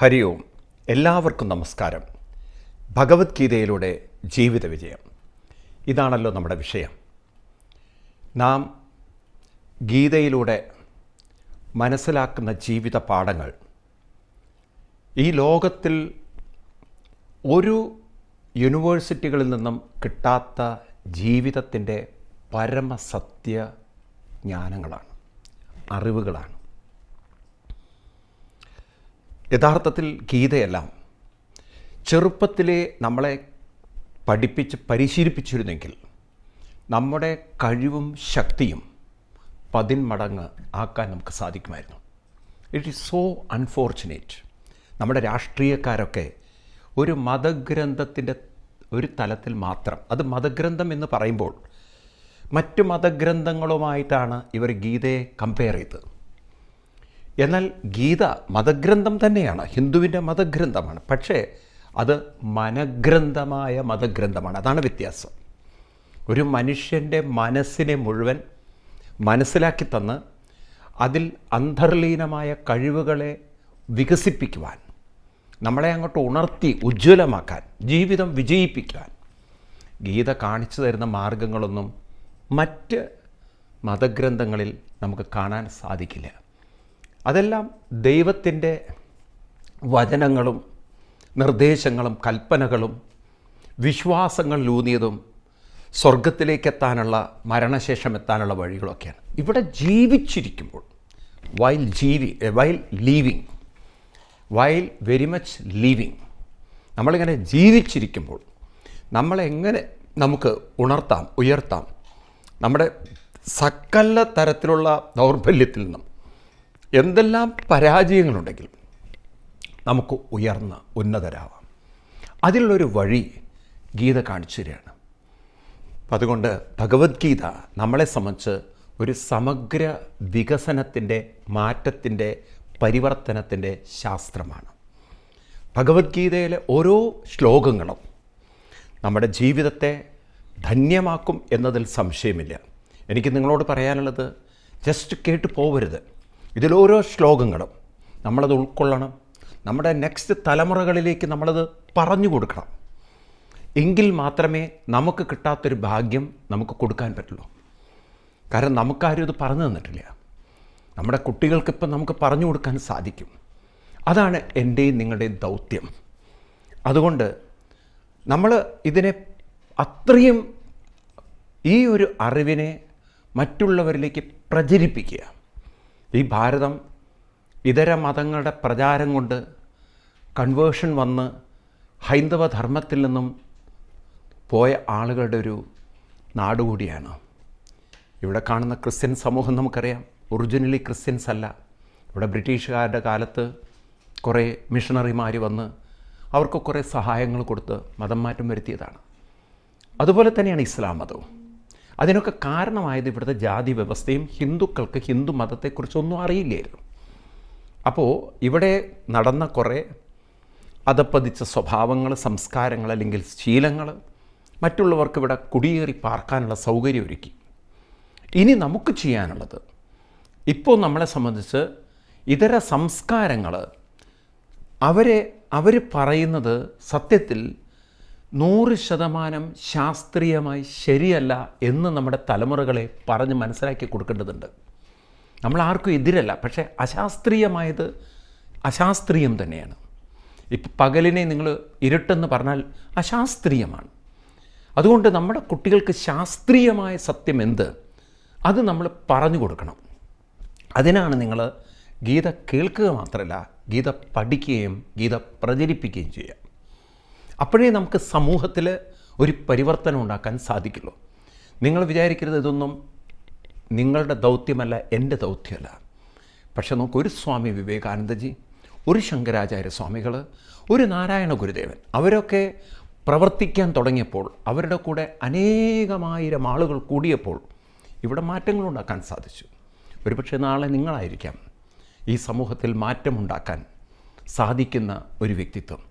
ഹരി ഓം എല്ലാവർക്കും നമസ്കാരം. ഭഗവത്ഗീതയിലൂടെ ജീവിത വിജയം. ഇതാണല്ലോ നമ്മുടെ വിഷയം. നാം ഗീതയിലൂടെ മനസ്സിലാക്കുന്ന ജീവിത പാഠങ്ങൾ. ഈ ലോകത്തിൽ ഒരു യൂണിവേഴ്സിറ്റികളിൽ നിന്നും കിട്ടാത്ത ജീവിതത്തിന്റെ പരമസത്യ ജ്ഞാനങ്ങളാണ് അറിവുകളാണ്. യഥാർത്ഥത്തിൽ ഗീതയല്ല ചെറുപ്പത്തിലെ നമ്മളെ പഠിപ്പിച്ച് പരിശീലിപ്പിച്ചിരുന്നെങ്കിൽ നമ്മുടെ കഴിവും ശക്തിയും പതിന്മടങ്ങ് ആക്കാൻ നമുക്ക് സാധിക്കുമായിരുന്നു. ഇറ്റ് ഈസ് സോ അൺഫോർച്ചുനേറ്റ് നമ്മുടെ രാഷ്ട്രീയക്കാരൊക്കെ ഒരു മതഗ്രന്ഥത്തിന്റെ ഒരു തലത്തിൽ മാത്രം അത് മതഗ്രന്ഥം എന്ന് പറയുമ്പോൾ മറ്റു മതഗ്രന്ഥങ്ങളുമായിട്ടാണ് ഇവർ ഗീതയെ കമ്പയർ ചെയ്തത്. എന്നാൽ ഗീത മതഗ്രന്ഥം തന്നെയാണ്. ഹിന്ദുവിന്റെ മതഗ്രന്ഥമാണ്. പക്ഷേ അത് മനഗ്രന്ഥമായ മതഗ്രന്ഥമാണ്. അതാണ് വ്യത്യാസം. ഒരു മനുഷ്യന്റെ മനസ്സിനെ മുഴുവൻ മനസ്സിലാക്കി തന്ന് അതിൽ അന്തർലീനമായ കഴിവുകളെ വികസിപ്പിക്കുവാൻ നമ്മളെ അങ്ങോട്ട് ഉണർത്തി ഉജ്ജ്വലമാക്കാൻ ജീവിതം വിജയിപ്പിക്കാൻ ഗീത കാണിച്ചു തരുന്ന മാർഗങ്ങളൊന്നും മറ്റ് മതഗ്രന്ഥങ്ങളിൽ നമുക്ക് കാണാൻ സാധിക്കില്ല. അതെല്ലാം ദൈവത്തിന്റെ വചനങ്ങളും നിർദ്ദേശങ്ങളും കൽപ്പനകളും വിശ്വാസങ്ങളിലൂന്നിയതും സ്വർഗത്തിലേക്കെത്താനുള്ള മരണശേഷം എത്താനുള്ള വഴികളൊക്കെയാണ്. ഇവിടെ ജീവിച്ചിരിക്കുമ്പോൾ വൈൽ ജീവി while living while very much living നമ്മളിങ്ങനെ ജീവിച്ചിരിക്കുമ്പോൾ നമ്മളെങ്ങനെ നമുക്ക് ഉണർത്താം ഉയർത്താം? നമ്മുടെ സകല തരത്തിലുള്ള ദൗർബല്യത്തിൽ നിന്നും എന്തെല്ലാം പരാജയങ്ങളുണ്ടെങ്കിലും നമുക്ക് ഉയർന്ന ഉന്നതരാവാം. അതിലുള്ളൊരു വഴി ഗീത കാണിച്ചു തരികയാണ് അപ്പം അതുകൊണ്ട് ഭഗവത്ഗീത നമ്മളെ സംബന്ധിച്ച് ഒരു സമഗ്ര വികസനത്തിന്റെ മാറ്റത്തിന്റെ പരിവർത്തനത്തിന്റെ ശാസ്ത്രമാണ്. ഭഗവത്ഗീതയിലെ ഓരോ ശ്ലോകങ്ങളും നമ്മുടെ ജീവിതത്തെ ധന്യമാക്കും എന്നതിൽ സംശയമില്ല. എനിക്ക് നിങ്ങളോട് പറയാനുള്ളത് ജസ്റ്റ് കേട്ട് പോവരുത്. ഇതിലോരോ ശ്ലോകങ്ങളും നമ്മളത് ഉൾക്കൊള്ളണം. നമ്മുടെ നെക്സ്റ്റ് തലമുറകളിലേക്ക് നമ്മളത് പറഞ്ഞു കൊടുക്കണം. എങ്കിൽ മാത്രമേ നമുക്ക് കിട്ടാത്തൊരു ഭാഗ്യം നമുക്ക് കൊടുക്കാൻ പറ്റുള്ളൂ. കാരണം നമുക്കാരും ഇത് പറഞ്ഞു തന്നിട്ടില്ല. നമ്മുടെ കുട്ടികൾക്കിപ്പം നമുക്ക് പറഞ്ഞു കൊടുക്കാൻ സാധിക്കും. അതാണ് എന്റെയും നിങ്ങളുടെയും ദൗത്യം. അതുകൊണ്ട് നമ്മൾ ഇതിനെ അത്രയും ഈ ഒരു അറിവിനെ മറ്റുള്ളവരിലേക്ക് പ്രചരിപ്പിക്കുക. ഈ ഭാരതം ഇതര മതങ്ങളുടെ പ്രചാരം കൊണ്ട് കൺവേർഷൻ വന്ന് ഹൈന്ദവ ധർമ്മത്തിൽ നിന്നും പോയ ആളുകളുടെ ഒരു നാടുകൂടിയാണ് ഇവിടെ കാണുന്ന ക്രിസ്ത്യൻ സമൂഹം നമുക്കറിയാം. ഒറിജിനലി ക്രിസ്ത്യൻസ് അല്ല. ഇവിടെ ബ്രിട്ടീഷുകാരുടെ കാലത്ത് കുറേ മിഷണറിമാർ വന്ന് അവർക്ക് കുറേ സഹായങ്ങൾ കൊടുത്ത് മതം മാറ്റം വരുത്തിയതാണ്. അതുപോലെ തന്നെയാണ് ഇസ്ലാം മതവും. അതിനൊക്കെ കാരണമായത് ഇവിടുത്തെ ജാതി വ്യവസ്ഥയും ഹിന്ദുക്കൾക്ക് ഹിന്ദു മതത്തെക്കുറിച്ചൊന്നും അറിയില്ലായിരുന്നു. അപ്പോൾ ഇവിടെ നടന്ന കുറേ അതപ്പതിച്ച സ്വഭാവങ്ങൾ സംസ്കാരങ്ങൾ അല്ലെങ്കിൽ ശീലങ്ങൾ മറ്റുള്ളവർക്ക് ഇവിടെ കുടിയേറി പാർക്കാനുള്ള സൗകര്യം ഒരുക്കി. ഇനി നമുക്ക് ചെയ്യാനുള്ളത് ഇപ്പോൾ നമ്മളെ സംബന്ധിച്ച് ഇതര സംസ്കാരങ്ങൾ അവരെ അവർ പറയുന്നത് സത്യത്തിൽ നൂറ് ശതമാനം ശാസ്ത്രീയമായി ശരിയല്ല എന്ന് നമ്മുടെ തലമുറകളെ പറഞ്ഞ് മനസ്സിലാക്കി കൊടുക്കേണ്ടതുണ്ട്. നമ്മൾ ആർക്കും എതിരല്ല പക്ഷേ അശാസ്ത്രീയമായത് അശാസ്ത്രീയം തന്നെയാണ്. ഇപ്പം പകലിനെ നിങ്ങൾ ഇരുട്ടെന്ന് പറഞ്ഞാൽ അശാസ്ത്രീയമാണ്. അതുകൊണ്ട് നമ്മുടെ കുട്ടികൾക്ക് ശാസ്ത്രീയമായ സത്യം എന്ത്? അത് നമ്മൾ പറഞ്ഞു കൊടുക്കണം. അതിനാണ് നിങ്ങൾ ഗീത കേൾക്കുക മാത്രമല്ല ഗീത പഠിക്കുകയും ഗീത പ്രചരിപ്പിക്കുകയും ചെയ്യുക. അപ്പോഴേ നമുക്ക് സമൂഹത്തിൽ ഒരു പരിവർത്തനം ഉണ്ടാക്കാൻ സാധിക്കുള്ളൂ. നിങ്ങൾ വിചാരിക്കരുത് ഇതൊന്നും നിങ്ങളുടെ ദൗത്യമല്ല എന്റെ ദൗത്യമല്ല. പക്ഷെ നമുക്ക് ഒരു സ്വാമി വിവേകാനന്ദജി ഒരു ശങ്കരാചാര്യ സ്വാമികൾ ഒരു നാരായണ ഗുരുദേവൻ അവരൊക്കെ പ്രവർത്തിക്കാൻ തുടങ്ങിയപ്പോൾ അവരുടെ കൂടെ അനേകമായിരം ആളുകൾ കൂടിയപ്പോൾ ഇവിടെ മാറ്റങ്ങളുണ്ടാക്കാൻ സാധിച്ചു. ഒരുപക്ഷെ നാളെ നിങ്ങളായിരിക്കാം ഈ സമൂഹത്തിൽ മാറ്റമുണ്ടാക്കാൻ സാധിക്കുന്ന ഒരു വ്യക്തിത്വം.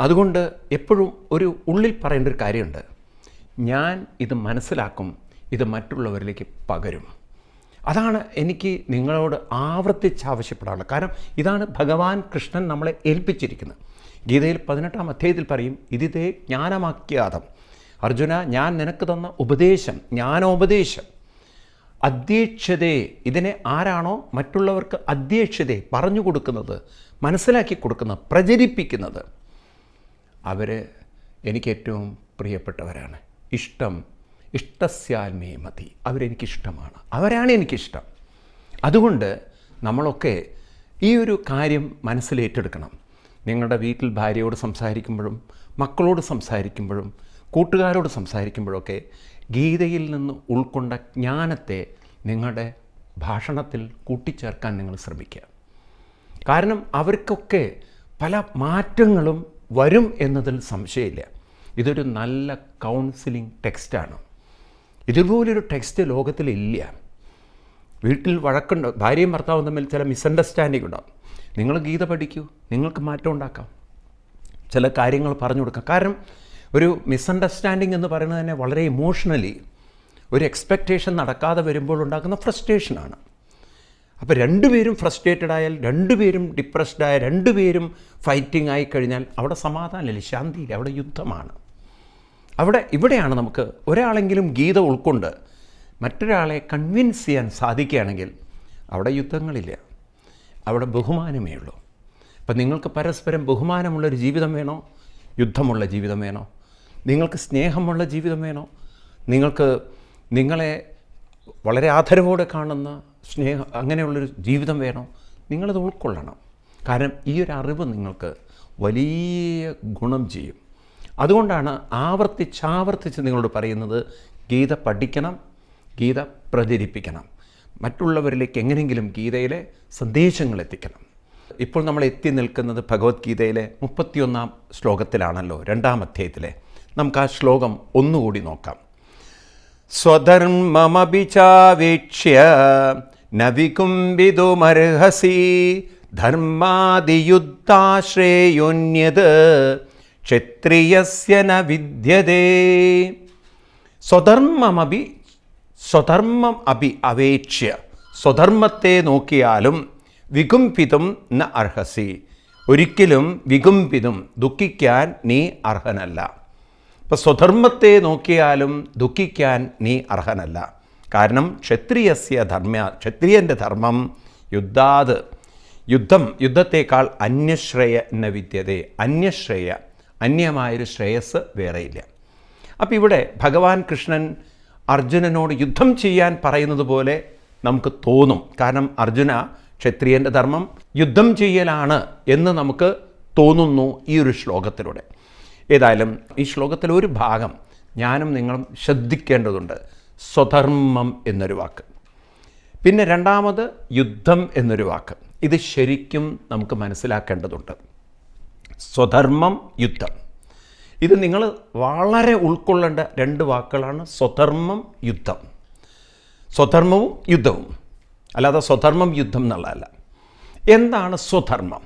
അതുകൊണ്ട് എപ്പോഴും ഒരു ഉള്ളിൽ പറയേണ്ട ഒരു കാര്യമുണ്ട്. ഞാൻ ഇത് മനസ്സിലാക്കും ഇത് മറ്റുള്ളവരിലേക്ക് പകരും. അതാണ് എനിക്ക് നിങ്ങളോട് ആവർത്തിച്ച് ആവശ്യപ്പെടാനുള്ളത് കാരണം ഇതാണ് ഭഗവാൻ കൃഷ്ണൻ നമ്മളെ ഏൽപ്പിച്ചിരിക്കുന്നത്. ഗീതയിൽ പതിനെട്ടാം അധ്യായത്തിൽ പറയും ഇതിതേ ജ്ഞാനമാക്കിയാതം അർജുന ഞാൻ നിനക്ക് തന്ന ഉപദേശം ജ്ഞാനോപദേശം. അധ്യക്ഷതയെ ഇതിനെ ആരാണോ മറ്റുള്ളവർക്ക് അധ്യക്ഷതയെ പറഞ്ഞു കൊടുക്കുന്നത് മനസ്സിലാക്കി കൊടുക്കുന്നത് പ്രചരിപ്പിക്കുന്നത്. അവർ എനിക്ക് ഏറ്റവും പ്രിയപ്പെട്ടവരാണ്. ഇഷ്ടം ഇഷ്ടസ്യാൽമേ മതി. അവരെനിക്കിഷ്ടമാണ്. അവരാണ് എനിക്കിഷ്ടം. അതുകൊണ്ട് നമ്മളൊക്കെ ഈ ഒരു കാര്യം മനസ്സിലേറ്റെടുക്കണം. നിങ്ങളുടെ വീട്ടിൽ ഭാര്യയോട് സംസാരിക്കുമ്പോഴും മക്കളോട് സംസാരിക്കുമ്പോഴും കൂട്ടുകാരോട് സംസാരിക്കുമ്പോഴൊക്കെ ഗീതയിൽ നിന്ന് ഉൾക്കൊണ്ട ജ്ഞാനത്തെ നിങ്ങളുടെ ഭാഷണത്തിൽ കൂട്ടിച്ചേർക്കാൻ നിങ്ങൾ ശ്രമിക്കുക. കാരണം അവർക്കൊക്കെ പല മാറ്റങ്ങളും വരും എന്നതിൽ സംശയമില്ല. ഇതൊരു നല്ല കൗൺസിലിംഗ് ടെക്സ്റ്റാണ് ഇതുപോലൊരു ടെക്സ്റ്റ് ലോകത്തിലില്ല. വീട്ടിൽ വഴക്കുണ്ട് ഭാര്യയും ഭർത്താവും തമ്മിൽ ചില മിസ്അണ്ടർസ്റ്റാൻഡിംഗ് ഉണ്ടാവും. നിങ്ങൾ ഗീത പഠിക്കൂ നിങ്ങൾക്ക് മാറ്റം ഉണ്ടാക്കാം. ചില കാര്യങ്ങൾ പറഞ്ഞു കൊടുക്കാം. കാരണം ഒരു മിസ്അണ്ടർസ്റ്റാൻഡിങ് എന്ന് പറയുന്നത് തന്നെ വളരെ ഇമോഷണലി ഒരു എക്സ്പെക്റ്റേഷൻ നടക്കാതെ വരുമ്പോൾ ഉണ്ടാക്കുന്ന ഫ്രസ്ട്രേഷനാണ് അപ്പോൾ രണ്ടുപേരും ഫ്രസ്ട്രേറ്റഡ് ആയാൽ രണ്ടുപേരും ഡിപ്രസ്ഡ് ആയാൽ രണ്ടുപേരും ഫൈറ്റിംഗ് ആയി കഴിഞ്ഞാൽ അവിടെ സമാധാനമില്ല ശാന്തിയില്ല അവിടെ യുദ്ധമാണ്. അവിടെ ഇവിടെയാണ് നമുക്ക് ഒരാളെങ്കിലും ഗീത ഉൾക്കൊണ്ട് മറ്റൊരാളെ കൺവിൻസ് ചെയ്യാൻ സാധിക്കുകയാണെങ്കിൽ അവിടെ യുദ്ധങ്ങളില്ല അവിടെ ബഹുമാനമേ ഉള്ളൂ. അപ്പം നിങ്ങൾക്ക് പരസ്പരം ബഹുമാനമുള്ളൊരു ജീവിതം വേണോ? യുദ്ധമുള്ള ജീവിതം വേണോ? നിങ്ങൾക്ക് സ്നേഹമുള്ള ജീവിതം വേണോ? നിങ്ങൾക്ക് നിങ്ങളെ വളരെ ആദരവോടെ കാണുന്ന സ്നേഹ അങ്ങനെയുള്ളൊരു ജീവിതം വേണോ? നിങ്ങളത് ഉൾക്കൊള്ളണം. കാരണം ഈ ഒരു അറിവ് നിങ്ങൾക്ക് വലിയ ഗുണം ചെയ്യും. അതുകൊണ്ടാണ് ആവർത്തിച്ചാവർത്തിച്ച് നിങ്ങളോട് പറയുന്നത് ഗീത പഠിക്കണം ഗീത പ്രചരിപ്പിക്കണം. മറ്റുള്ളവരിലേക്ക് എങ്ങനെയെങ്കിലും ഗീതയിലെ സന്ദേശങ്ങൾ എത്തിക്കണം. ഇപ്പോൾ നമ്മൾ എത്തി നിൽക്കുന്നത് ഭഗവത്ഗീതയിലെ മുപ്പത്തിയൊന്നാം ശ്ലോകത്തിലാണല്ലോ രണ്ടാം അധ്യായത്തിലെ. നമുക്ക് ആ ശ്ലോകം ഒന്നുകൂടി നോക്കാം. സ്വധർമ്മമപി ചാവേക്ഷ്യ ധർമാതിയുദ്ധാശ്രേയോന്യത് ക്ഷത്രിയസ്യ ന വിദ്യതേ. സ്വധർമ്മമപി സ്വധർമ്മം അപി അപേക്ഷ്യ. സ്വധർമ്മത്തെ നോക്കിയാലും വികുംപിതും ന അർഹസി. ഒരിക്കലും വികുംപിതും ദുഃഖിക്കാൻ നീ അർഹനല്ല. ഇപ്പം സ്വധർമ്മത്തെ നോക്കിയാലും ദുഃഖിക്കാൻ നീ അർഹനല്ല. കാരണം ക്ഷത്രിയസ്യ ധർമ്മ ക്ഷത്രിയന്റെ ധർമ്മം യുദ്ധാത് യുദ്ധം യുദ്ധത്തേക്കാൾ അന്യശ്രേയ എന്ന വിദ്യതേ അന്യശ്രേയ അന്യമായൊരു ശ്രേയസ് വേറെയില്ല. അപ്പോൾ ഇവിടെ ഭഗവാൻ കൃഷ്ണൻ അർജുനനോട് യുദ്ധം ചെയ്യാൻ പറയുന്നത് പോലെ നമുക്ക് തോന്നും. കാരണം അർജുന ക്ഷത്രിയന്റെ ധർമ്മം യുദ്ധം ചെയ്യലാണ് എന്ന് നമുക്ക് തോന്നുന്നു ഈ ഒരു ശ്ലോകത്തിലൂടെ. ഏതായാലും ഈ ശ്ലോകത്തിലെ ഒരു ഭാഗം ഞാനും നിങ്ങളും ശ്രദ്ധിക്കേണ്ടതുണ്ട്. സ്വധർമ്മം എന്നൊരു വാക്ക്. പിന്നെ രണ്ടാമത് യുദ്ധം എന്നൊരു വാക്ക്. ഇത് ശരിക്കും നമുക്ക് മനസ്സിലാക്കേണ്ടതുണ്ട്. സ്വധർമ്മം യുദ്ധം. ഇത് നിങ്ങൾ വളരെ ഉൾക്കൊള്ളേണ്ട രണ്ട് വാക്കുകളാണ് സ്വധർമ്മം യുദ്ധം. സ്വധർമ്മവും യുദ്ധവും. അല്ലാതെ സ്വധർമ്മം യുദ്ധം എന്നുള്ളതല്ല. എന്താണ് സ്വധർമ്മം?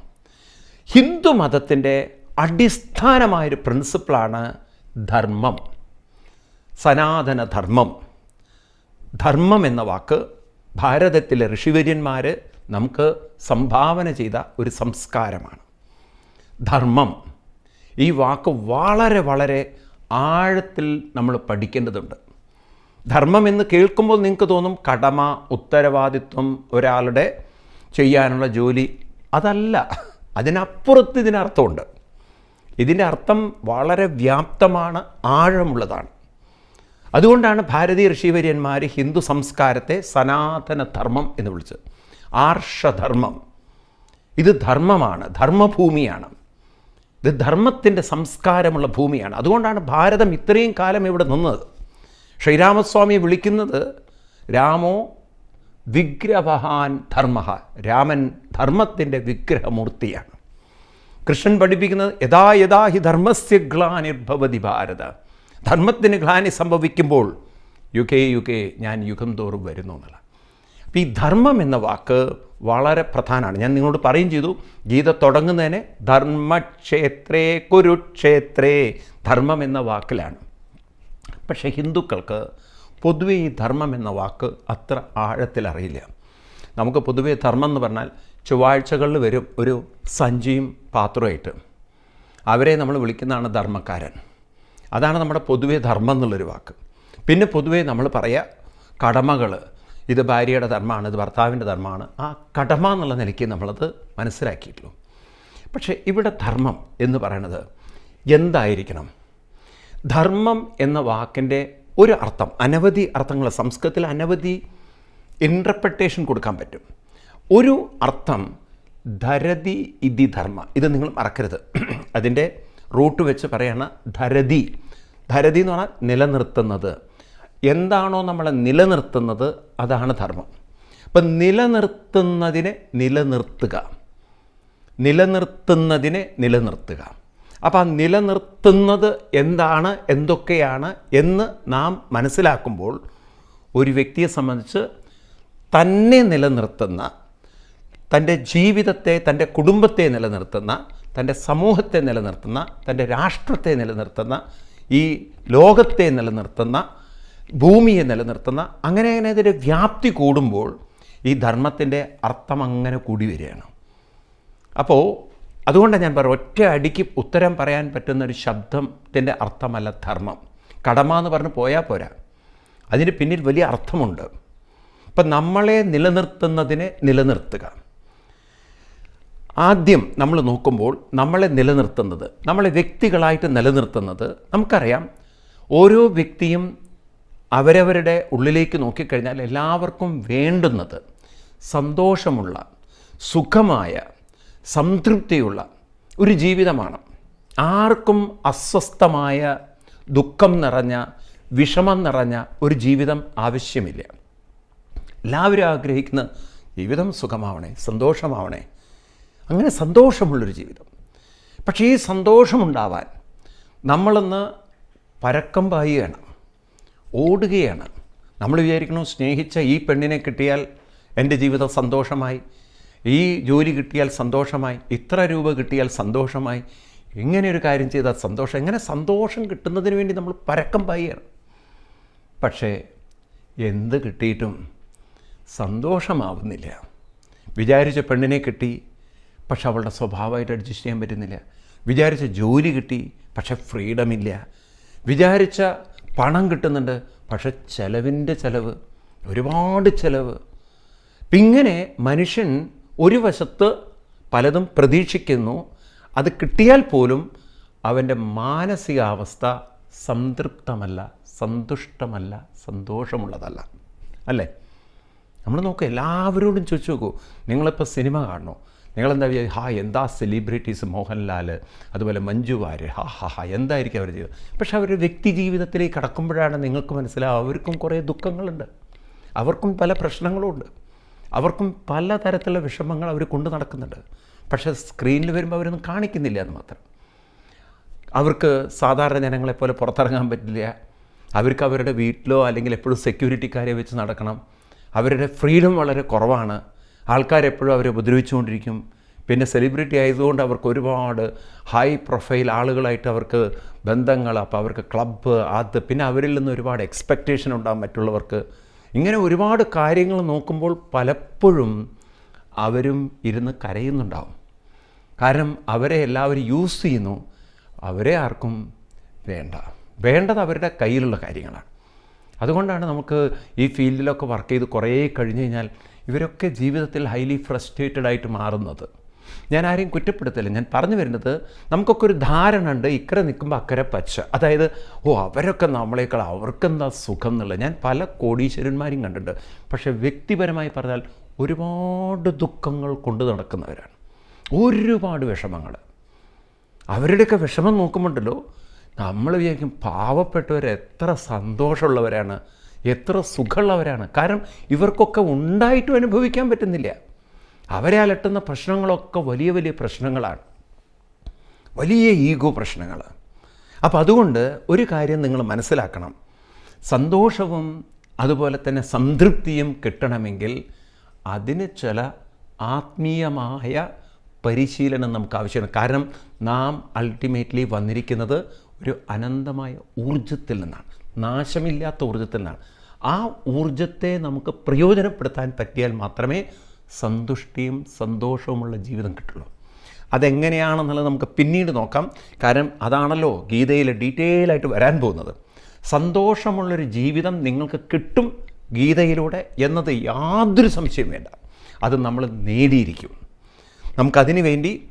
ഹിന്ദു മതത്തിന്റെ അടിസ്ഥാനമായൊരു പ്രിൻസിപ്പിളാണ് ധർമ്മം. സനാതന ധർമ്മം എന്ന വാക്ക് ഭാരതത്തിലെ ഋഷിവര്യന്മാർ നമുക്ക് സംഭാവന ചെയ്ത ഒരു സംസ്കാരമാണ്. ധർമ്മം. ഈ വാക്ക് വളരെ വളരെ ആഴത്തിൽ നമ്മൾ പഠിക്കേണ്ടതുണ്ട്. ധർമ്മം എന്ന് കേൾക്കുമ്പോൾ നിങ്ങൾക്ക് തോന്നും കടമ ഉത്തരവാദിത്വം ഒരാളുടെ ചെയ്യാനുള്ള ജോലി. അതല്ല. അതിനപ്പുറത്ത് ഇതിനർത്ഥമുണ്ട്. ഇതിന്റെ അർത്ഥം വളരെ വ്യാപ്തമാണ് ആഴമുള്ളതാണ്. അതുകൊണ്ടാണ് ഭാരതീയ ഋഷിവര്യന്മാർ ഹിന്ദു സംസ്കാരത്തെ സനാതന ധർമ്മം എന്ന് വിളിച്ചത്. ആർഷധർമ്മം. ഇത് ധർമ്മമാണ് ധർമ്മഭൂമിയാണ്. ഇത് ധർമ്മത്തിന്റെ സംസ്കാരമുള്ള ഭൂമിയാണ്. അതുകൊണ്ടാണ് ഭാരതം ഇത്രയും കാലം ഇവിടെ നിന്നത്. ശ്രീരാമസ്വാമി വിളിക്കുന്നത് രാമോ വിഗ്രഹാൻ ധർമ്മ രാമൻ ധർമ്മത്തിന്റെ വിഗ്രഹമൂർത്തിയാണ്. കൃഷ്ണൻ പഠിപ്പിക്കുന്നത് യഥാ യഥാ ഹി ധർമ്മസ്യ ഗ്ലാനിർഭവതി ഭാരത. ധർമ്മത്തിന് ഗ്ലാനി സംഭവിക്കുമ്പോൾ യുഗേ യുഗേ ഞാൻ യുഗം തോറും വരുന്നു എന്നുള്ള അപ്പോൾ ഈ ധർമ്മം എന്ന വാക്ക് വളരെ പ്രധാനമാണ്. ഞാൻ നിങ്ങളോട് പറയും ചെയ്തു ഗീത തുടങ്ങുന്നതിന് ധർമ്മക്ഷേത്രേ കുരുക്ഷേത്രേ ധർമ്മം എന്ന വാക്കിലാണ്. പക്ഷേ ഹിന്ദുക്കൾക്ക് പൊതുവെ ഈ ധർമ്മം എന്ന വാക്ക് അത്ര ആഴത്തിൽ അറിയില്ല. നമുക്ക് പൊതുവേ ധർമ്മം എന്ന് പറഞ്ഞാൽ ചൊവ്വാഴ്ചകളിൽ വരും ഒരു സഞ്ചിയും പാത്രമായിട്ട് അവരെ നമ്മൾ വിളിക്കുന്നതാണ് ധർമ്മക്കാരൻ. അതാണ് നമ്മുടെ പൊതുവെ ധർമ്മം എന്നുള്ളൊരു വാക്ക്. പിന്നെ പൊതുവേ നമ്മൾ പറയുക കടമകൾ ഇത് ഭാര്യയുടെ ധർമ്മമാണ് ഇത് ഭർത്താവിന്റെ ധർമ്മമാണ് ആ കടമ എന്നുള്ള നിലയ്ക്ക് നമ്മളത് മനസ്സിലാക്കിയിട്ടുള്ളൂ. പക്ഷേ ഇവിടെ ധർമ്മം എന്ന് പറയണത് എന്തായിരിക്കണം? ധർമ്മം എന്ന വാക്കിന്റെ ഒരു അർത്ഥം അനവധി അർത്ഥങ്ങൾ സംസ്കൃതത്തിൽ അനവധി ഇന്റർപ്രട്ടേഷൻ കൊടുക്കാൻ പറ്റും. ഒരു അർത്ഥം ധരതി ഇതി ധർമ്മ. ഇത് നിങ്ങൾ മറക്കരുത്. അതിന്റെ റൂട്ട് വെച്ച് പറയാണ് ധരതി. ധരതി എന്ന് പറഞ്ഞാൽ നിലനിർത്തുന്നത്. എന്താണോ നമ്മളെ നിലനിർത്തുന്നത് അതാണ് ധർമ്മം. അപ്പം നിലനിർത്തുന്നതിനെ നിലനിർത്തുക. നിലനിർത്തുന്നതിനെ നിലനിർത്തുക. അപ്പോൾ ആ നിലനിർത്തുന്നത് എന്താണ് എന്തൊക്കെയാണ് എന്ന് നാം മനസ്സിലാക്കുമ്പോൾ ഒരു വ്യക്തിയെ സംബന്ധിച്ച് തന്നെ നിലനിർത്തുന്ന തന്റെ ജീവിതത്തെ തന്റെ കുടുംബത്തെ നിലനിർത്തുന്ന തന്റെ സമൂഹത്തെ നിലനിർത്തുന്ന തന്റെ രാഷ്ട്രത്തെ നിലനിർത്തുന്ന ഈ ലോകത്തെ നിലനിർത്തുന്ന ഭൂമിയെ നിലനിർത്തുന്ന അങ്ങനെ അങ്ങനെ അതിന്റെ വ്യാപ്തി കൂടുമ്പോൾ ഈ ധർമ്മത്തിന്റെ അർത്ഥം അങ്ങനെ കൂടി വരികയാണ്. അപ്പോൾ അതുകൊണ്ടാണ് ഞാൻ പറയാം ഒറ്റ അടിക്ക് ഉത്തരം പറയാൻ പറ്റുന്ന ഒരു ശബ്ദത്തിന്റെ അർത്ഥമല്ല ധർമ്മം. കടമ എന്ന് പറഞ്ഞ് പോയാൽ പോരാ. അതിന് പിന്നിൽ വലിയ അർത്ഥമുണ്ട്. ഇപ്പം നമ്മളെ നിലനിർത്തുന്നതിനെ നിലനിർത്തുക. ആദ്യം നമ്മൾ നോക്കുമ്പോൾ നമ്മളെ നിലനിർത്തുന്നത് നമ്മളെ വ്യക്തികളായിട്ട് നിലനിർത്തുന്നത് നമുക്കറിയാം. ഓരോ വ്യക്തിയും അവരവരുടെ ഉള്ളിലേക്ക് നോക്കിക്കഴിഞ്ഞാൽ എല്ലാവർക്കും വേണ്ടുന്നത് സന്തോഷമുള്ള സുഖമായ സംതൃപ്തിയുള്ള ഒരു ജീവിതമാണ്. ആർക്കും അസ്വസ്ഥമായ ദുഃഖം നിറഞ്ഞ വിഷമം നിറഞ്ഞ ഒരു ജീവിതം ആവശ്യമില്ല. എല്ലാവരും ആഗ്രഹിക്കുന്ന ജീവിതം സുഖമാവണേ സന്തോഷമാവണേ. അങ്ങനെ സന്തോഷമുള്ളൊരു ജീവിതം. പക്ഷേ ഈ സന്തോഷമുണ്ടാവാൻ നമ്മളൊന്ന് പരക്കം പായുകയാണ്. ഓടുകയാണ്. നമ്മൾ വിചാരിക്കണം സ്നേഹിച്ച ഈ പെണ്ണിനെ കിട്ടിയാൽ എന്റെ ജീവിതം സന്തോഷമായി. ഈ ജോലി കിട്ടിയാൽ സന്തോഷമായി. ഇത്ര രൂപ കിട്ടിയാൽ സന്തോഷമായി. ഇങ്ങനെ ഒരു കാര്യം ചെയ്താൽ സന്തോഷം. എങ്ങനെ സന്തോഷം കിട്ടുന്നതിന് വേണ്ടി നമ്മൾ പരക്കം പായുകയാണ്. പക്ഷേ എന്ത് കിട്ടിയിട്ടും സന്തോഷമാവുന്നില്ല. വിചാരിച്ച പെണ്ണിനെ കിട്ടി പക്ഷെ അവളുടെ സ്വഭാവമായിട്ട് അഡ്ജസ്റ്റ് ചെയ്യാൻ പറ്റുന്നില്ല. വിചാരിച്ച ജോലി കിട്ടി പക്ഷെ ഫ്രീഡം ഇല്ല. വിചാരിച്ച പണം കിട്ടുന്നുണ്ട് പക്ഷെ ചിലവിന്റെ ചിലവ് ഒരുപാട് ചിലവ്. അപ്പം ഇങ്ങനെ മനുഷ്യൻ ഒരു വശത്ത് പലതും പ്രതീക്ഷിക്കുന്നു അത് കിട്ടിയാൽ പോലും അവന്റെ മാനസികാവസ്ഥ സംതൃപ്തമല്ല സന്തുഷ്ടമല്ല സന്തോഷമുള്ളതല്ല. അല്ലേ? നമ്മൾ നോക്കുക എല്ലാവരോടും ചോദിച്ചു നോക്കൂ നിങ്ങളിപ്പോൾ സിനിമ കാണണോ? നിങ്ങളെന്താ വിചാരിച്ചു ഹാ എന്താ സെലിബ്രിറ്റീസ് മോഹൻലാൽ അതുപോലെ മഞ്ജു വാര്യർ. ഹാ ഹാ ഹാ എന്തായിരിക്കും അവർ ചെയ്തത് പക്ഷെ അവരുടെ വ്യക്തി ജീവിതത്തിലേക്ക് കടക്കുമ്പോഴാണ് നിങ്ങൾക്ക് മനസ്സിലാവുക. അവർക്കും കുറേ ദുഃഖങ്ങളുണ്ട്. അവർക്കും പല പ്രശ്നങ്ങളുമുണ്ട് അവർക്കും പല തരത്തിലുള്ള വിഷമങ്ങൾ അവർ കൊണ്ടു നടക്കുന്നുണ്ട്. പക്ഷേ സ്ക്രീനിൽ വരുമ്പോൾ അവരൊന്നും കാണിക്കുന്നില്ല എന്ന് മാത്രം. അവർക്ക് സാധാരണ ജനങ്ങളെപ്പോലെ പുറത്തിറങ്ങാൻ പറ്റില്ല. അവർക്ക് അവരുടെ വീട്ടിലോ അല്ലെങ്കിൽ എപ്പോഴും സെക്യൂരിറ്റിക്കാരെ വെച്ച് നടക്കണം. അവരുടെ ഫ്രീഡം വളരെ കുറവാണ്. ആൾക്കാരെപ്പോഴും അവരെ ഉപദ്രവിച്ചുകൊണ്ടിരിക്കും. പിന്നെ സെലിബ്രിറ്റി ആയതുകൊണ്ട് അവർക്ക് ഒരുപാട് ഹൈ പ്രൊഫൈൽ ആളുകളായിട്ട് അവർക്ക് ബന്ധങ്ങൾ അപ്പോൾ അവർക്ക് ക്ലബ്ബ് അത് പിന്നെ അവരിൽ നിന്ന് ഒരുപാട് എക്സ്പെക്റ്റേഷൻ ഉണ്ടാകും മറ്റുള്ളവർക്ക്. ഇങ്ങനെ ഒരുപാട് കാര്യങ്ങൾ നോക്കുമ്പോൾ പലപ്പോഴും അവരും ഇരുന്ന് കരയുന്നുണ്ടാവും. കാരണം അവരെ എല്ലാവരും യൂസ് ചെയ്യുന്നു. അവരെ ആർക്കും വേണ്ട. വേണ്ടത് അവരുടെ കയ്യിലുള്ള കാര്യങ്ങളാണ്. അതുകൊണ്ടാണ് നമുക്ക് ഈ ഫീൽഡിലൊക്കെ വർക്ക് ചെയ്ത് കുറേ കഴിഞ്ഞ് കഴിഞ്ഞാൽ ഇവരൊക്കെ ജീവിതത്തിൽ ഹൈലി ഫ്രസ്ട്രേറ്റഡ് ആയിട്ട് മാറുന്നത്. ഞാൻ ആരെയും കുറ്റപ്പെടുത്തില്ല ഞാൻ പറഞ്ഞു വരുന്നത് നമുക്കൊക്കെ ഒരു ധാരണ ഉണ്ട് ഇക്കരെ നിൽക്കുമ്പോൾ അക്കരെ പച്ച. അതായത് ഓ അവരൊക്കെ നമ്മളേക്കാൾ അവർക്കെന്താ സുഖം എന്നുള്ളത്? ഞാൻ പല കോടീശ്വരന്മാരെയും കണ്ടിട്ടുണ്ട്. പക്ഷേ വ്യക്തിപരമായി പറഞ്ഞാൽ ഒരുപാട് ദുഃഖങ്ങൾ കൊണ്ട് നടക്കുന്നവരാണ്. ഒരുപാട് വിഷമങ്ങൾ. അവരുടെയൊക്കെ വിഷമം നോക്കുമ്പോണ്ടല്ലോ നമ്മൾ വിചാരിക്കും പാവപ്പെട്ടവർ എത്ര സന്തോഷമുള്ളവരാണ്. എത്ര സുഖമുള്ളവരാണ്. കാരണം ഇവർക്കൊക്കെ ഉണ്ടായിട്ടും അനുഭവിക്കാൻ പറ്റുന്നില്ല. അവരെ അലട്ടുന്ന പ്രശ്നങ്ങളൊക്കെ വലിയ വലിയ പ്രശ്നങ്ങളാണ്. വലിയ ഈഗോ പ്രശ്നങ്ങൾ അപ്പോൾ അതുകൊണ്ട് ഒരു കാര്യം നിങ്ങൾ മനസ്സിലാക്കണം. സന്തോഷവും അതുപോലെ തന്നെ സംതൃപ്തിയും കിട്ടണമെങ്കിൽ അതിന് ചില ആത്മീയമായ പരിശീലനം നമുക്ക് ആവശ്യമാണ്. കാരണം നാം അൾട്ടിമേറ്റ്ലി വന്നിരിക്കുന്നത് ഒരു അനന്തമായ ഊർജത്തിൽ നിന്നാണ്. നാശമില്ലാത്ത ഊർജത്തിൽ നിന്നാണ് ആ ഊർജത്തെ നമുക്ക് പ്രയോജനപ്പെടുത്താൻ പറ്റിയാൽ മാത്രമേ സന്തുഷ്ടിയും സന്തോഷവുമുള്ള ജീവിതം കിട്ടുള്ളൂ. അതെങ്ങനെയാണെന്നുള്ളത് നമുക്ക് പിന്നീട് നോക്കാം. കാരണം അതാണല്ലോ ഗീതയിൽ ഡീറ്റെയിൽ ആയിട്ട് വരാൻ പോകുന്നത്. സന്തോഷമുള്ളൊരു ജീവിതം നിങ്ങൾക്ക് കിട്ടും ഗീതയിലൂടെ എന്നത് യാതൊരു സംശയം വേണ്ട. അത് നമ്മൾ നേടിയിരിക്കും. നമുക്കതിനു വേണ്ടി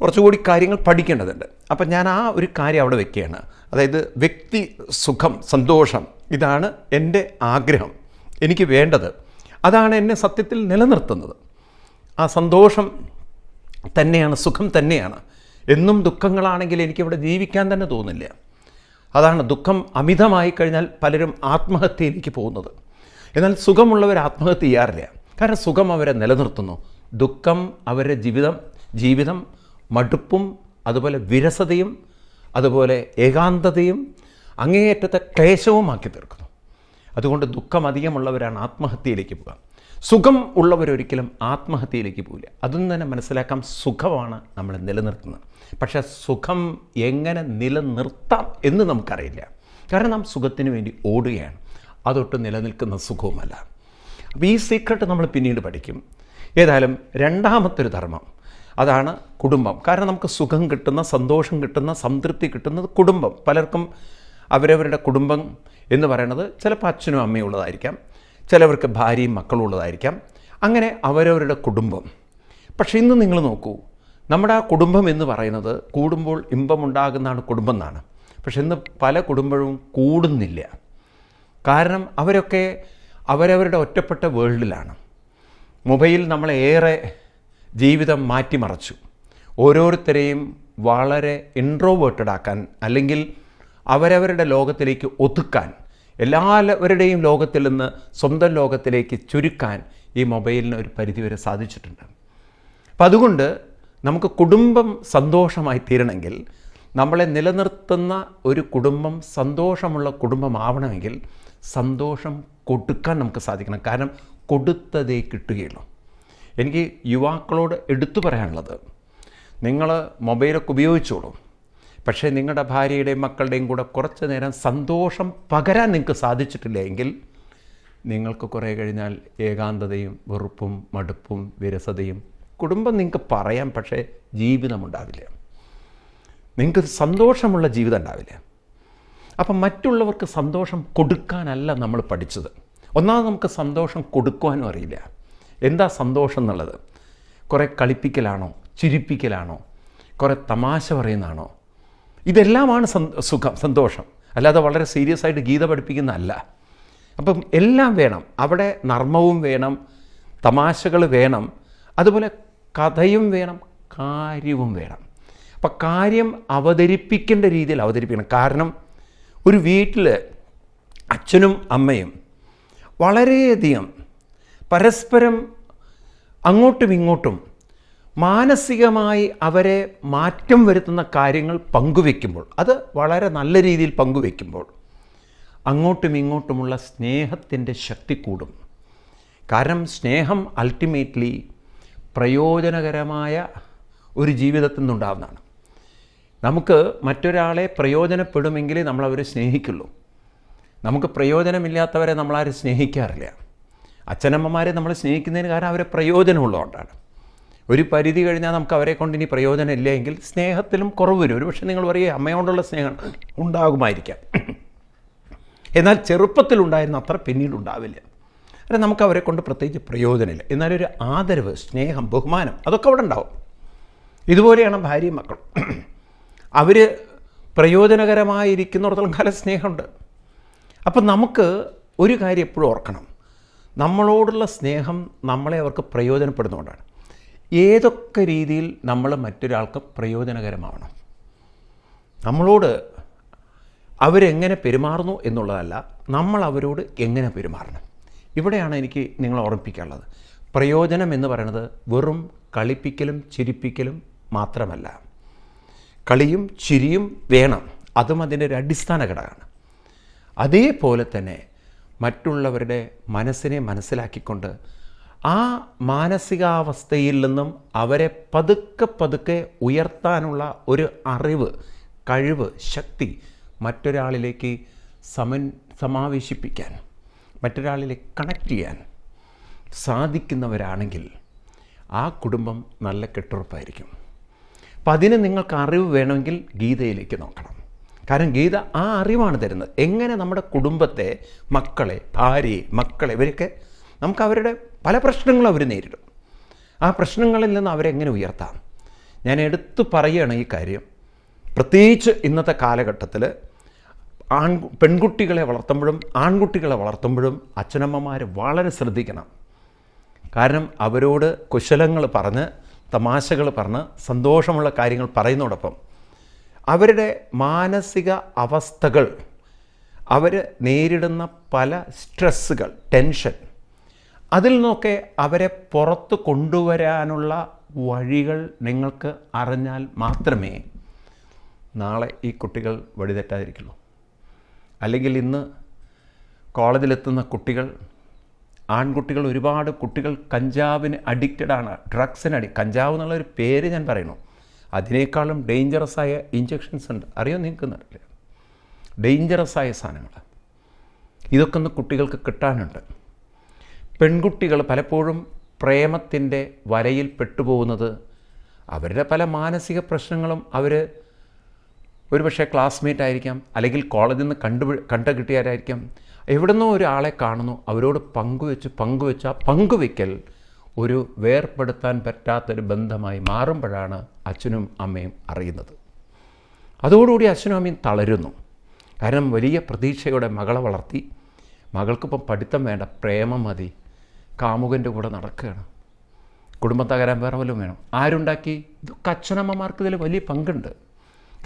കുറച്ചുകൂടി കാര്യങ്ങൾ പഠിക്കേണ്ടതുണ്ട്. അപ്പം ഞാൻ ആ ഒരു കാര്യം അവിടെ വെക്കുകയാണ്. അതായത് വ്യക്തി സുഖം സന്തോഷം ഇതാണ് എന്റെ ആഗ്രഹം. എനിക്ക് വേണ്ടത്. അതാണ് എന്നെ സത്യത്തിൽ നിലനിർത്തുന്നത്. ആ സന്തോഷം തന്നെയാണ് സുഖം തന്നെയാണ്. എന്നും ദുഃഖങ്ങളാണെങ്കിൽ എനിക്കിവിടെ ജീവിക്കാൻ തന്നെ തോന്നില്ല. അതാണ് ദുഃഖം അമിതമായി കഴിഞ്ഞാൽ പലരും ആത്മഹത്യയിലേക്ക് പോകുന്നത്. എന്നാൽ സുഖമുള്ളവർ ആത്മഹത്യ ചെയ്യാറില്ല. കാരണം സുഖം അവരെ നിലനിർത്തുന്നു. ദുഃഖം അവരുടെ ജീവിതം ജീവിതം മടുപ്പും അതുപോലെ വിരസതയും അതുപോലെ ഏകാന്തതയും അങ്ങേയറ്റത്തെ ക്ലേശവുമാക്കി തീർക്കുന്നു. അതുകൊണ്ട് ദുഃഖം അധികമുള്ളവരാണ് ആത്മഹത്യയിലേക്ക് പോകുക സുഖം ഉള്ളവരൊരിക്കലും ആത്മഹത്യയിലേക്ക് പോകില്ല അതും തന്നെ മനസ്സിലാക്കാം സുഖമാണ് നമ്മളെ നിലനിർത്തുന്നത്. പക്ഷേ സുഖം എങ്ങനെ നിലനിർത്താം എന്ന് നമുക്കറിയില്ല. കാരണം നാം സുഖത്തിന് വേണ്ടി ഓടുകയാണ്. അതൊട്ട് നിലനിൽക്കുന്ന സുഖവുമല്ല. അപ്പോൾ ഈ സീക്രട്ട് നമ്മൾ പിന്നീട് പഠിക്കും. ഏതായാലും രണ്ടാമത്തൊരു ധർമ്മം. അതാണ് കുടുംബം. കാരണം നമുക്ക് സുഖം കിട്ടുന്ന സന്തോഷം കിട്ടുന്ന സംതൃപ്തി കിട്ടുന്നത് കുടുംബം. പലർക്കും അവരവരുടെ കുടുംബം എന്ന് പറയുന്നത് ചിലപ്പോൾ അച്ഛനും അമ്മയും ഉള്ളതായിരിക്കാം. ചിലവർക്ക് ഭാര്യയും മക്കളും ഉള്ളതായിരിക്കാം. അങ്ങനെ അവരവരുടെ കുടുംബം. പക്ഷേ ഇന്ന് നിങ്ങൾ നോക്കൂ നമ്മുടെ ആ കുടുംബം എന്ന് പറയുന്നത് കൂടുമ്പോൾ ഇമ്പമുണ്ടാകുന്നതാണ് കുടുംബം എന്നാണ് പക്ഷെ ഇന്ന് പല കുടുംബവും കൂടുന്നില്ല. കാരണം അവരൊക്കെ അവരവരുടെ ഒറ്റപ്പെട്ട വേൾഡിലാണ്. മൊബൈൽ നമ്മളെ ഏറെ ജീവിതം മാറ്റിമറച്ചു. ഓരോരുത്തരെയും വളരെ ഇൻട്രോവേർട്ടഡ് ആക്കാൻ അല്ലെങ്കിൽ അവരവരുടെ ലോകത്തിലേക്ക് ഒതുക്കാൻ എല്ലാവരുടെയും ലോകത്തിൽ നിന്ന് സ്വന്തം ലോകത്തിലേക്ക് ചുരുക്കാൻ ഈ മൊബൈലിന് ഒരു പരിധിവരെ സാധിച്ചിട്ടുണ്ട്. അപ്പം അതുകൊണ്ട് നമുക്ക് കുടുംബം സന്തോഷമായി തീരണമെങ്കിൽ നമ്മളെ നിലനിർത്തുന്ന ഒരു കുടുംബം സന്തോഷമുള്ള കുടുംബമാവണമെങ്കിൽ സന്തോഷം കൊടുക്കാൻ നമുക്ക് സാധിക്കണം. കാരണം കൊടുത്തതേ കിട്ടുകയുള്ളൂ. എനിക്ക് യുവാക്കളോട് എടുത്തു പറയാനുള്ളത്. നിങ്ങൾ മൊബൈലൊക്കെ ഉപയോഗിച്ചോളൂ. പക്ഷേ നിങ്ങളുടെ ഭാര്യയുടെയും മക്കളുടെയും കൂടെ കുറച്ച് നേരം സന്തോഷം പകരാൻ നിങ്ങൾക്ക് സാധിച്ചിട്ടില്ല എങ്കിൽ നിങ്ങൾക്ക് കുറേ കഴിഞ്ഞാൽ ഏകാന്തതയും വെറുപ്പും മടുപ്പും വിരസതയും കുടുംബം നിങ്ങൾക്ക് പറയാം പക്ഷേ ജീവിതം ഉണ്ടാവില്ല. നിങ്ങൾക്ക് സന്തോഷമുള്ള ജീവിതം ഉണ്ടാവില്ല. അപ്പം മറ്റുള്ളവർക്ക് സന്തോഷം കൊടുക്കാനല്ല നമ്മൾ പഠിച്ചത്. ഒന്നാമത് നമുക്ക് സന്തോഷം കൊടുക്കുവാനും അറിയില്ല. എന്താ സന്തോഷം എന്നുള്ളത്? കുറേ കളിപ്പിക്കലാണോ? ചിരിപ്പിക്കലാണോ? കുറേ തമാശ പറയുന്നതാണോ? ഇതെല്ലാമാണ് സുഖം സന്തോഷം. അല്ലാതെ വളരെ സീരിയസ് ആയിട്ട് ഗീത പഠിപ്പിക്കുന്നതല്ല. അപ്പം എല്ലാം വേണം. അവിടെ നർമ്മവും വേണം തമാശകൾ വേണം അതുപോലെ കഥയും വേണം കാര്യവും വേണം. അപ്പം കാര്യം അവതരിപ്പിക്കേണ്ട രീതിയിൽ അവതരിപ്പിക്കണം. കാരണം ഒരു വീട്ടിൽ അച്ഛനും അമ്മയും വളരെയധികം പരസ്പരം അങ്ങോട്ടും ഇങ്ങോട്ടും മാനസികമായി അവരെ മാറ്റം വരുത്തുന്ന കാര്യങ്ങൾ പങ്കുവെക്കുമ്പോൾ അത് വളരെ നല്ല രീതിയിൽ പങ്കുവെക്കുമ്പോൾ അങ്ങോട്ടും ഇങ്ങോട്ടുമുള്ള സ്നേഹത്തിന്റെ ശക്തി കൂടും. കാരണം സ്നേഹം അൾട്ടിമേറ്റ്ലി പ്രയോജനകരമായ ഒരു ജീവിതത്തിൽ നിന്നുണ്ടാകുന്നതാണ് നമുക്ക് മറ്റൊരാളെ പ്രയോജനപ്പെടുമെങ്കിലേ നമ്മളവരെ സ്നേഹിക്കുള്ളൂ. നമുക്ക് പ്രയോജനമില്ലാത്തവരെ നമ്മളാരും സ്നേഹിക്കാറില്ല. അച്ഛനമ്മമാരെ നമ്മൾ സ്നേഹിക്കുന്നതിന് കാരണം അവരെ പ്രയോജനമുള്ളതുകൊണ്ടാണ്. ഒരു പരിധി കഴിഞ്ഞാൽ നമുക്ക് അവരെ കൊണ്ട് ഇനി പ്രയോജനം ഇല്ല എങ്കിൽ സ്നേഹത്തിലും കുറവ് വരും. ഒരുപക്ഷെ നിങ്ങൾ പറയുക അമ്മയോടുള്ള സ്നേഹം ഉണ്ടാകുമായിരിക്കാം. എന്നാൽ ചെറുപ്പത്തിലുണ്ടായിരുന്ന അത്ര പിന്നീട് ഉണ്ടാവില്ല. അല്ല നമുക്ക് അവരെ കൊണ്ട് പ്രത്യേകിച്ച് പ്രയോജനമില്ല. എന്നാലൊരു ആദരവ് സ്നേഹം ബഹുമാനം അതൊക്കെ അവിടെ ഉണ്ടാവും. ഇതുപോലെയാണ് ഭാര്യയും മക്കളും. അവർ പ്രയോജനകരമായിരിക്കുന്നിടത്തോളം കാലം സ്നേഹമുണ്ട്. അപ്പം നമുക്ക് ഒരു കാര്യം എപ്പോഴും ഓർക്കണം. നമ്മളോടുള്ള സ്നേഹം നമ്മളെ അവർക്ക് പ്രയോജനപ്പെടുന്നതുകൊണ്ടാണ്. ഏതൊക്കെ രീതിയിൽ നമ്മൾ മറ്റൊരാൾക്ക് പ്രയോജനകരമാവണം? നമ്മളോട് അവരെങ്ങനെ പെരുമാറുന്നു എന്നുള്ളതല്ല നമ്മൾ അവരോട് എങ്ങനെ പെരുമാറണം? ഇവിടെയാണ് എനിക്ക് നിങ്ങളെ ഓർമ്മിപ്പിക്കാനുള്ളത്. പ്രയോജനം എന്ന് പറയുന്നത് വെറും കളിപ്പിക്കലും ചിരിപ്പിക്കലും മാത്രമല്ല. കളിയും ചിരിയും വേണം. അതും അതിന്റെ ഒരു അടിസ്ഥാന ഘടകമാണ്. അതേപോലെ തന്നെ മറ്റുള്ളവരുടെ മനസ്സിനെ മനസ്സിലാക്കിക്കൊണ്ട് ആ മാനസികാവസ്ഥയിൽ നിന്നും അവരെ പതുക്കെ പതുക്കെ ഉയർത്താനുള്ള ഒരു അറിവ് കഴിവ് ശക്തി മറ്റൊരാളിലേക്ക് സമൻ സമാവേശിപ്പിക്കാൻ മറ്റൊരാളിലെ കണക്ട് ചെയ്യാൻ സാധിക്കുന്നവരാണെങ്കിൽ ആ കുടുംബം നല്ല കെട്ടുറപ്പായിരിക്കും. അപ്പം അതിന് നിങ്ങൾക്ക് അറിവ് വേണമെങ്കിൽ ഗീതയിലേക്ക് നോക്കണം. കാരണം ഗീത ആ അറിവാണ് തരുന്നത്. എങ്ങനെ നമ്മുടെ കുടുംബത്തെ മക്കളെ ഭാര്യയെ മക്കളെ ഇവരൊക്കെ നമുക്ക് അവരുടെ പല പ്രശ്നങ്ങളും അവർ നേരിടും. ആ പ്രശ്നങ്ങളിൽ നിന്ന് അവരെങ്ങനെ ഉയർത്താം? ഞാൻ എടുത്തു പറയുകയാണ് ഈ കാര്യം. പ്രത്യേകിച്ച് ഇന്നത്തെ കാലഘട്ടത്തിൽ ആൺ പെൺകുട്ടികളെ വളർത്തുമ്പോഴും ആൺകുട്ടികളെ വളർത്തുമ്പോഴും അച്ഛനമ്മമാർ വളരെ ശ്രദ്ധിക്കണം. കാരണം അവരോട് കുശലങ്ങൾ പറഞ്ഞ് തമാശകൾ പറഞ്ഞ് സന്തോഷമുള്ള കാര്യങ്ങൾ പറയുന്നതോടൊപ്പം അവരുടെ മാനസിക അവസ്ഥകൾ അവർ നേരിടുന്ന പല സ്ട്രെസ്സുകൾ ടെൻഷൻ അതിൽ നിന്നൊക്കെ അവരെ പുറത്ത് കൊണ്ടുവരാനുള്ള വഴികൾ നിങ്ങൾക്ക് അറിഞ്ഞാൽ മാത്രമേ നാളെ ഈ കുട്ടികൾ വഴിതെറ്റാതിരിക്കുള്ളൂ. അല്ലെങ്കിൽ ഇന്ന് കോളേജിലെത്തുന്ന കുട്ടികൾ ആൺകുട്ടികൾ ഒരുപാട് കുട്ടികൾ കഞ്ചാവിന് അഡിക്റ്റഡ് ആണ് ഡ്രഗ്സിന് അടി കഞ്ചാവ് എന്നുള്ളൊരു പേര് ഞാൻ പറയുന്നു. അതിനേക്കാളും ഡേഞ്ചറസ് ആയ ഇഞ്ചെക്ഷൻസ് ഉണ്ട്. അറിയോ നിങ്ങൾക്ക് നടക്കില്ല ഡേഞ്ചറസ് ആയ സാധനങ്ങൾ. ഇതൊക്കെ ഒന്ന് കുട്ടികൾക്ക് കിട്ടാനുണ്ട്. പെൺകുട്ടികൾ പലപ്പോഴും പ്രേമത്തിന്റെ വലയിൽ പെട്ടുപോകുന്നത് അവരുടെ പല മാനസിക പ്രശ്നങ്ങളും അവർ ഒരുപക്ഷെ ക്ലാസ്മേറ്റ് ആയിരിക്കാം അല്ലെങ്കിൽ കോളേജിൽ നിന്ന് കണ്ടു കണ്ടു കിട്ടിയവരായിരിക്കാം എവിടുന്നോ ഒരാളെ കാണുന്നു അവരോട് പങ്കുവെച്ച് പങ്കുവെച്ച് ആ പങ്കുവെക്കൽ ഒരു വേർപ്പെടുത്താൻ പറ്റാത്തൊരു ബന്ധമായി മാറുമ്പോഴാണ് അച്ഛനും അമ്മയും അറിയുന്നത്. അതോടുകൂടി അച്ഛനും അമ്മയും തളരുന്നു. കാരണം വലിയ പ്രതീക്ഷയോടെ മകളെ വളർത്തി. മകൾക്കിപ്പം പഠിത്തം വേണ്ട പ്രേമം മതി. കാമുകന്റെ കൂടെ നടക്കുകയാണ്. കുടുംബം വേറെ വല്ലതും വേണം. ആരുണ്ടാക്കി? ഇതൊക്കെ അച്ഛനമ്മമാർക്ക് ഇതിൽ വലിയ പങ്കുണ്ട്.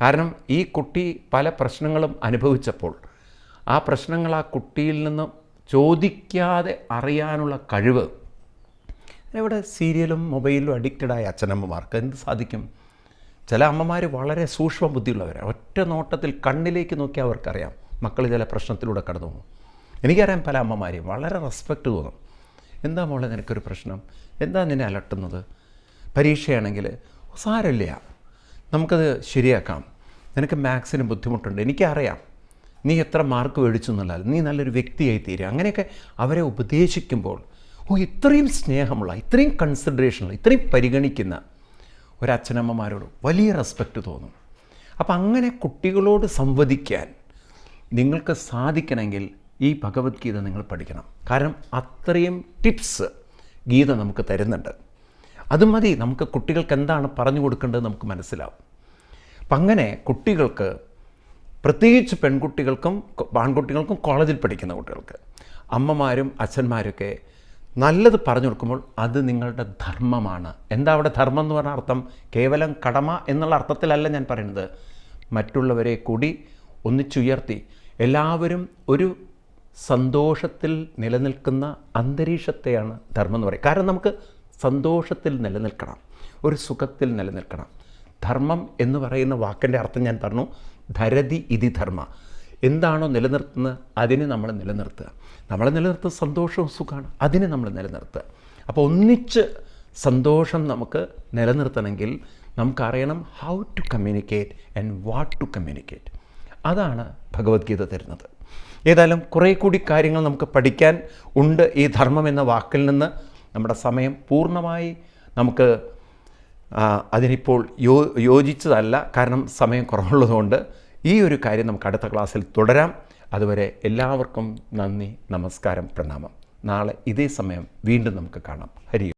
കാരണം ഈ കുട്ടി പല പ്രശ്നങ്ങളും അനുഭവിച്ചപ്പോൾ ആ പ്രശ്നങ്ങൾ ആ കുട്ടിയിൽ നിന്ന് ചോദിക്കാതെ അറിയാനുള്ള കഴിവ് ഇവിടെ സീരിയലും മൊബൈലും അഡിക്റ്റഡായ അച്ഛനമ്മമാർക്ക് എന്ത് സാധിക്കും? ചില അമ്മമാർ വളരെ സൂക്ഷ്മ ബുദ്ധിയുള്ളവരാണ് ഒറ്റ നോട്ടത്തിൽ കണ്ണിലേക്ക് നോക്കിയാൽ അവർക്കറിയാം മക്കൾ ചില പ്രശ്നത്തിലൂടെ കടന്നു പോകും എനിക്കറിയാം പല അമ്മമാരെയും വളരെ റെസ്പെക്റ്റ് തോന്നും. എന്താ മോളെ നിനക്കൊരു പ്രശ്നം? എന്താ നിന്നെ അലട്ടുന്നത്? പരീക്ഷയാണെങ്കിൽ സാരമില്ല. നമുക്കത് ശരിയാക്കാം. നിനക്ക് മാത്സിന് ബുദ്ധിമുട്ടുണ്ട്. എനിക്കറിയാം. നീ എത്ര മാർക്ക് മേടിച്ചു എന്നുള്ളത് നീ നല്ലൊരു വ്യക്തിയായി തീരുക അങ്ങനെയൊക്കെ അവരെ ഉപദേശിക്കുമ്പോൾ ഓ ഇത്രയും സ്നേഹമുള്ള ഇത്രയും കൺസിഡറേഷനുള്ള ഇത്രയും പരിഗണിക്കുന്ന ഒരച്ഛനമ്മമാരോട് വലിയ റെസ്പെക്റ്റ് തോന്നും. അപ്പം അങ്ങനെ കുട്ടികളോട് സംവദിക്കാൻ നിങ്ങൾക്ക് സാധിക്കണമെങ്കിൽ ഈ ഭഗവത്ഗീത നിങ്ങൾ പഠിക്കണം. കാരണം അത്രയും ടിപ്സ് ഗീത നമുക്ക് തരുന്നുണ്ട്. അത് മതി നമുക്ക് കുട്ടികൾക്ക് എന്താണ് പറഞ്ഞു കൊടുക്കേണ്ടത് നമുക്ക് മനസ്സിലാവും. അപ്പം അങ്ങനെ കുട്ടികൾക്ക് പ്രത്യേകിച്ച് പെൺകുട്ടികൾക്കും ആൺകുട്ടികൾക്കും കോളേജിൽ പഠിക്കുന്ന കുട്ടികൾക്ക് അമ്മമാരും അച്ഛന്മാരൊക്കെ നല്ലത് പറഞ്ഞു കൊടുക്കുമ്പോൾ അത് നിങ്ങളുടെ ധർമ്മമാണ്. എന്താ അവിടെ ധർമ്മം എന്ന് പറഞ്ഞ അർത്ഥം? കേവലം കടമ എന്നുള്ള അർത്ഥത്തിലല്ല ഞാൻ പറയുന്നത്. മറ്റുള്ളവരെ കൂടി ഒന്നിച്ചുയർത്തി എല്ലാവരും ഒരു സന്തോഷത്തിൽ നിലനിൽക്കുന്ന അന്തരീക്ഷത്തെയാണ് ധർമ്മം എന്ന് പറയുക. കാരണം നമുക്ക് സന്തോഷത്തിൽ നിലനിൽക്കണം ഒരു സുഖത്തിൽ നിലനിൽക്കണം. ധർമ്മം എന്ന് പറയുന്ന വാക്കിന്റെ അർത്ഥം ഞാൻ പറഞ്ഞു. ധരതി ഇതി ധർമ്മ. എന്താണോ നിലനിർത്തുന്നത് അതിനെ നമ്മൾ നിലനിർത്തുക. നമ്മളെ നിലനിർത്തുന്ന സന്തോഷവും സുഖമാണ്. അതിനെ നമ്മൾ നിലനിർത്തുക. അപ്പോൾ ഒന്നിച്ച് സന്തോഷം നമുക്ക് നിലനിർത്തണമെങ്കിൽ നമുക്കറിയണം how to communicate and what to communicate അതാണ് ഭഗവത്ഗീത തരുന്നത്. ഏതായാലും കുറേ കൂടി കാര്യങ്ങൾ നമുക്ക് പഠിക്കാൻ ഉണ്ട് ഈ ധർമ്മം എന്ന വാക്കിൽ നിന്ന്. നമ്മുടെ സമയം പൂർണമായി നമുക്ക് അതിനിപ്പോൾ യോ യോജിച്ചതല്ല. കാരണം സമയം കുറവുള്ളതുകൊണ്ട് ഈ ഒരു കാര്യം നമുക്ക് അടുത്ത ക്ലാസ്സിൽ തുടരാം. അതുവരെ എല്ലാവർക്കും നന്ദി നമസ്കാരം പ്രണാമം. നാളെ ഇതേ സമയം വീണ്ടും നമുക്ക് കാണാം. ഹരി